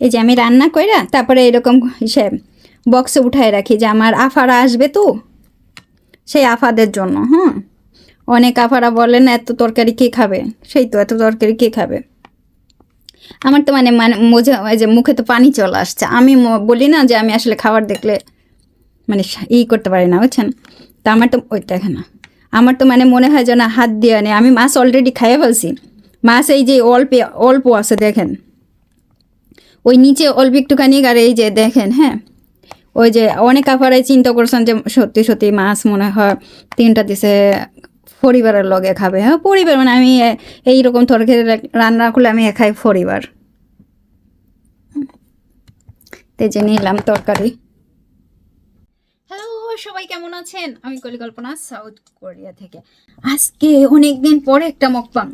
এই যে আমি রান্না কইরা তারপরে এরকম সে বক্সে উঠায় রাখি যে আমার আফারা আসবে তো, সেই আফাদের জন্য হ্যাঁ অনেক আফারা বলেন এত তরকারি কে খাবে? সেই তো, এত তরকারি কে খাবে? আমার তো মানে মানে ওই যে মুখে তো পানি চলে আসছে। আমি বলি না যে আমি আসলে খাবার দেখলে মানে ই করতে পারি না, বুঝছেন? তা আমার তো, ওই দেখে না। আমার তো মানে মনে হয় যেন হাত দিয়ে আনে আমি মাছ অলরেডি খাইয়ে ফেলছি। মাছ এই যে অল্পে, অল্প আছে, দেখেন। ওই নিচে অল্প একটুখানি আর এই যে দেখেন হ্যাঁ? ওই যে অনেক আপারাই চিন্তা করছেন যে সত্যি সত্যি মাছ মনে হয় তিনটা দিছে পরিবারের লগে খাবে হ্যাঁ? পরিবার মানে আমি এইরকম তরকারি রান্না করলে আমি খাই পরিবার। তেজে নিলাম তরকারি। হ্যালো সবাই কেমন আছেন? আমি কলিকল্পনা সাউথ কোরিয়া থেকে। আজকে অনেক দিন পরে একটা মকপাং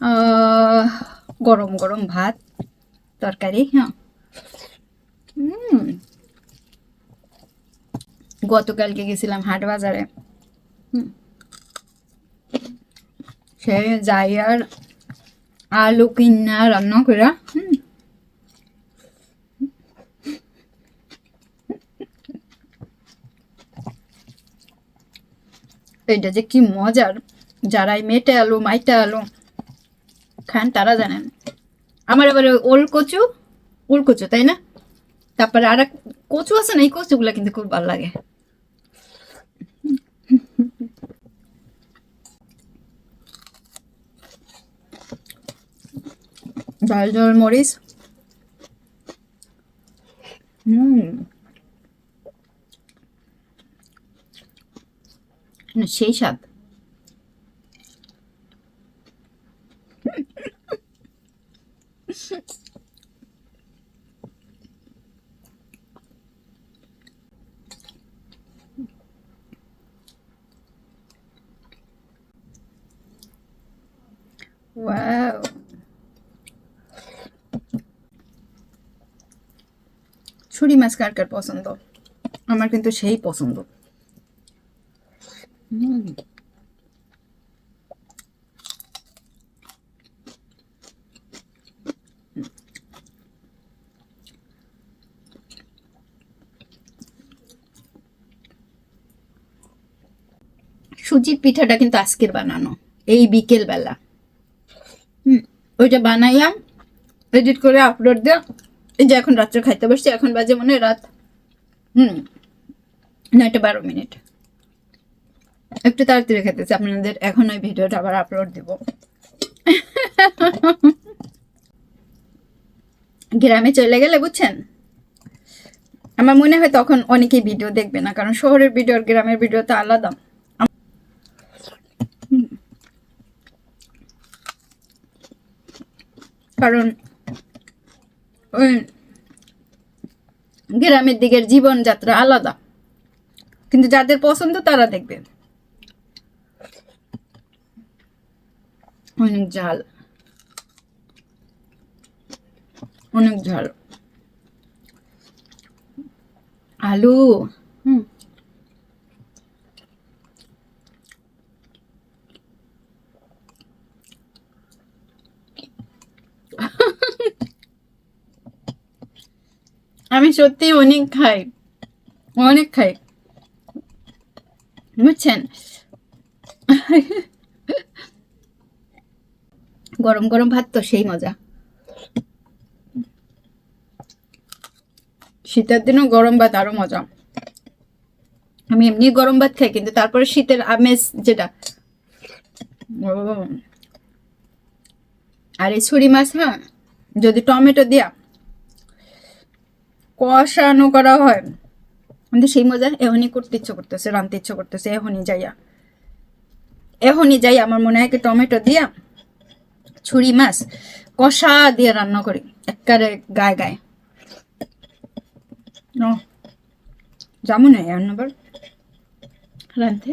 আহ, গরম গরম ভাত। তরকারি হ্যাঁ। গতকালকে গেছিলাম হাট বাজারে। সে যাই আর আলু কিনা রান্না করে, হুম। এটা যে কি মজার, যারাই মেটে আলু মাইটা আলু খান তারা জানেন। আমার আবার ওল কচু ওল কচু, তাই না? তারপরে আর এক কচু আছে না, এই কচুগুলো কিন্তু খুব ভালো লাগে। ঝাল ঝাল মরিচ। হুম। সেই স্বাদ। ওয়াও ছুরি মাছ কার কার পছন্দ? আমার কিন্তু সেই পছন্দ হুম। সুজির পিঠাটা কিন্তু আজকের বানানো, এই বিকেল বেলা হুম, ওইটা বানাইলাম এডিট করে আপলোড দিয়ে, এই যে এখন রাত্রে খাইতে বসছি, এখন বাজে মনে রাত, হুম, নয়টা বারো মিনিট। একটু তাড়াতাড়ি খেতেছি আপনাদের এখন ওই ভিডিওটা আবার আপলোড দেব। গ্রামে চলে গেলে বুঝছেন? আমার মনে হয় তখন অনেকেই ভিডিও দেখবে না, কারণ শহরের ভিডিও আর গ্রামের ভিডিও তো আলাদা হুম। কারণ ওই গ্রামের দিকের জীবনযাত্রা আলাদা। কিন্তু যাদের পছন্দ তারা দেখবে। অনেক ঝাল। অনেক ঝাল। আলু। হুম। আমি সত্যি অনেক খাই। অনেক খাই। বুঝছেন? গরম গরম ভাত তো সেই মজা। শীতের দিনও গরম ভাত আরও মজা। আমি এমনি গরম ভাত খাই, কিন্তু তারপরে শীতের আমেজ যেটা। আর এই ছুরি মাছ হ্যাঁ? যদি টমেটো দিয়া। কষানো করা হয়। কিন্তু সেই মজা এখনই করতে ইচ্ছে করতেছে রানতে ইচ্ছে করতেছে, এখনই যাইয়া। এখনই যাই আমার মনে হয় কি টমেটো দিয়া ছুরি মাছ কষা দিয়ে রান্না করি একবারে গায়ে গায়ে। যেমন হয় রান্নাবার রানতে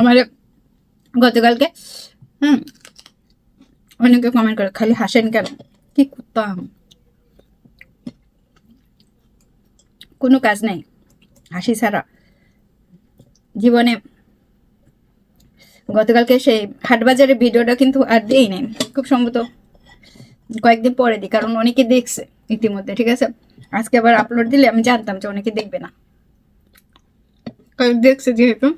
আমার গতকালকে, হুম অনেকে কমেন্ট করে, খালি হাসেন কেন? কি করতাম কোনো কাজ নেই, হাসি ছাড়া। জীবনে গতকালকে সেই হাটবাজারের ভিডিওটা কিন্তু আর দিই নাই, খুব সম্ভবত কয়েকদিন পরে দিই, কারণ অনেকে দেখছে ইতিমধ্যে, ঠিক আছে? আজকে আবার আপলোড দিলে আমি জানতাম যে অনেকে দেখবে না। দেখছে যেহেতু,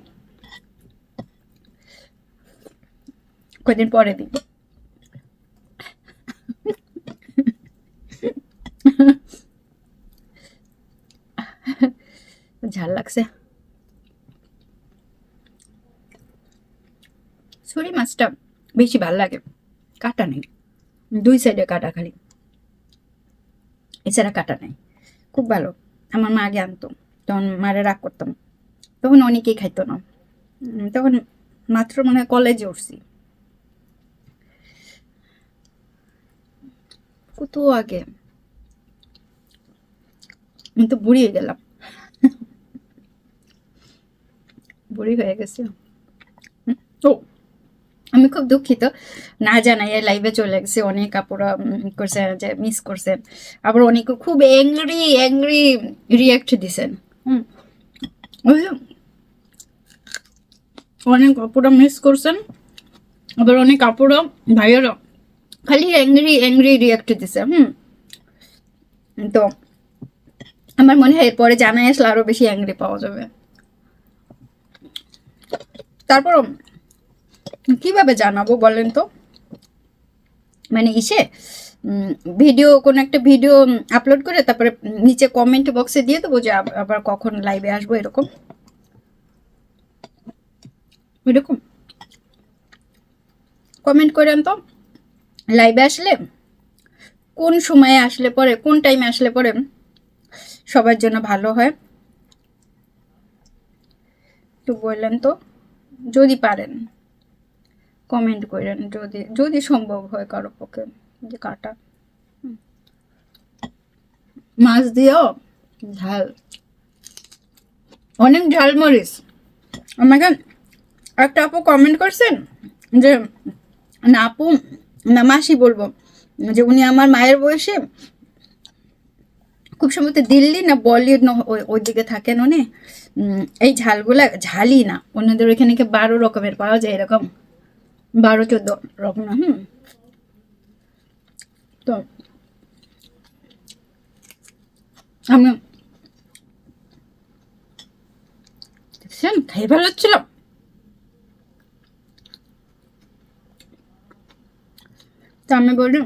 কয়েকদিন পরে দিই। ঝাল ছুরি মাছটা বেশি ভালো লাগে, কাটা নেই। দুই সাইডে কাটা খালি। এছাড়া কাটা নেই। খুব ভালো। আমার মা আগে আনতো, তখন মারে রাগ করতাম। তখন অনেকেই খাইতো না। তখন মাত্র মনে হয় কলেজে উঠছি। কত আগে? আমি তো বুড়ি হয়ে গেলাম। বুড়ি হয়ে গেছে ও আমি খুব দুঃখিত। না জানাই লাইভে চলে গেছে। অনেক আপুরা করছে যে মিস করছেন আবার অনেকে খুব অ্যাংরি অ্যাংরি রিয়াক্ট দিছেন। হুম? অনেক আপুরা মিস করছেন। আবার অনেক আপুরা ভাইয়েরা খালি অ্যাংরি অ্যাংরি রিয়াক্ট দিছে। হুম? তো আমার মনে হয় এরপরে জানাই আসলে আরও বেশি অ্যাংরি পাওয়া যাবে। তারপর কীভাবে জানাব বলেন তো? মানে ইসে ভিডিও কোনো একটা ভিডিও আপলোড করে তারপরে নিচে কমেন্ট বক্সে দিয়ে দেবো যে আবার কখন লাইভে আসব এরকম। এরকম। কমেন্ট করেন তো লাইভে আসলে কোন সময়ে আসলে পরে, কোন টাইমে আসলে পরে সবার জন্য ভালো হয়। একটু বললেন তো। যদি পারেন। কমেন্ট করেন যদি যদি সম্ভব হয় কারও পক্ষে, যে কাটা মাছ দিও ঝাল। অনেক ঝাল মরিচ। আমাকে একটা আপু কমেন্ট করছেন যে, না আপু, না মাসি বলব যে, উনি আমার মায়ের বয়সে খুব সম্ভবত দিল্লি না বলিউড না ওই- দিকে থাকেন উনি। এই ঝালগুলা, ঝালই না। অন্যদের ওইখানে কি বারো রকমের পাওয়া যায় এরকম? বারো, চোদ্দ রকম হুম। তো আমি দেখছেন খাই ভালো লাগছিল তো আমি বলি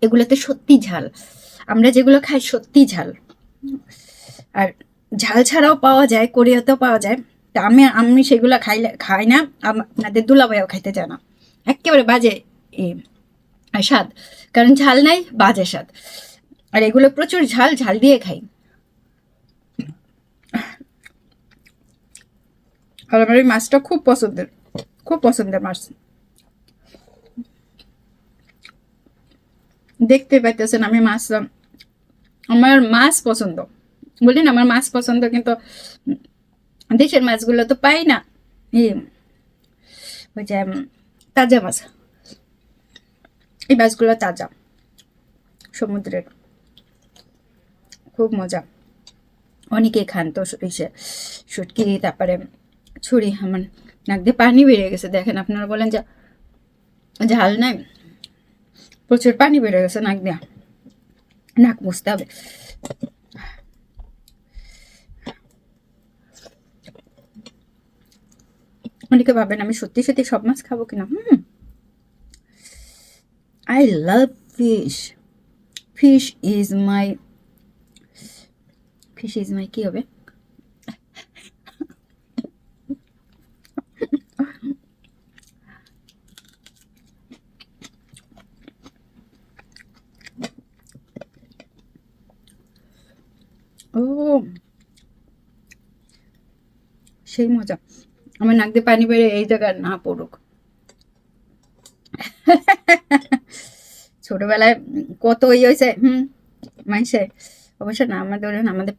এগুলোতে সত্যি ঝাল। আমরা যেগুলো খাই সত্যি ঝাল। আর ঝাল ছাড়াও পাওয়া যায়, কোরিয়াতেও পাওয়া যায়। তা আমি আমি সেগুলো খাইলে, খাই না আপনাদের দুলাভাইও খাইতে চায় না। একেবারে বাজে স্বাদ। কারণ ঝাল নাই, বাজে স্বাদ। আর এগুলো প্রচুর ঝাল ঝাল দিয়ে খাই। আর আমার এই মাছটা খুব পছন্দের খুব পছন্দের মাছ। দেখতে পাইতেছেন আমি মাছ আমার মাছ পছন্দ। বলি না আমার মাছ পছন্দ, কিন্তু দেশের মাছগুলো তো পাই না। ওই যে তাজা মাছ। এই মাছগুলো তাজা, সমুদ্রের। খুব মজা। অনেকে খান তো এসে শুটকি, তারপরে ছুরি, আমার নাক দিয়ে পানি বেরিয়ে গেছে। দেখেন, আপনারা বলেন যে ঝাল নাই? প্রচুর পানি বেড়ে গেছে, নাক দিয়ে। নাক মুছতে হবে। অনেকে ভাবেন আমি সত্যি সত্যি সব মাছ খাব কিনা, হুম। I love fish fish is my fish is my কি হবে? ও। সেই মজা। আমার নাক দিয়ে পানি বেড়ে এই জায়গায় না পড়ুক। ছোটবেলায় কত ইয়ে হয়েছে, হুম মাইসে অবশ্য না, আমাদের আমাদের,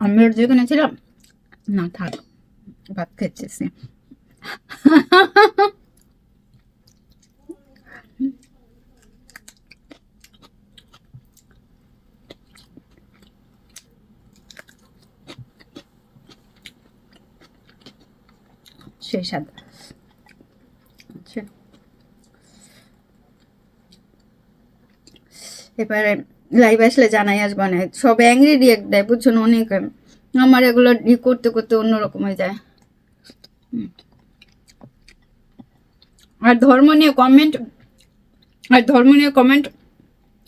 আমি ওর যেখানে ছিলাম, না থাক, ভাত খেয়েছিস সেই স্বাদ। আচ্ছা। এবারে লাইভ আসলে জানাই আসবে না। সব অ্যাংরি রিয়েক্ট দেয় বুঝছ না অনেক? আমার এগুলো ই করতে করতে অন্যরকম হয়ে যায়। আর ধর্ম নিয়ে কমেন্ট আর ধর্ম নিয়ে কমেন্ট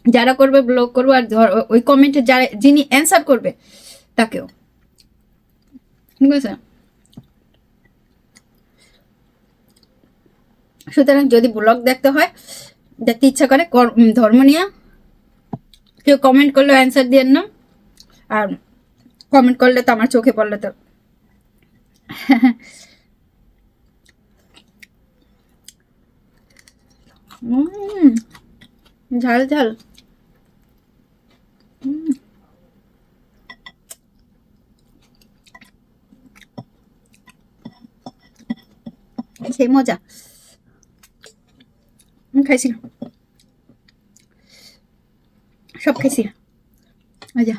যারা করবে ব্লগ করব আর ওই কমেন্টে যারা যিনি অ্যান্সার করবে তাকেও। ঠিক আছে? সুতরাং যদি ব্লগ দেখতে হয়, দেখতে ইচ্ছা করে ধর্ম নিয়ে কেউ কমেন্ট করলে অ্যান্সার দিয়ে না আর কমেন্ট করলে তো আমার চোখে পড়লে তো। ঝাল ঝাল। সেই মজা। খাইছি সব খাইছি আচ্ছা।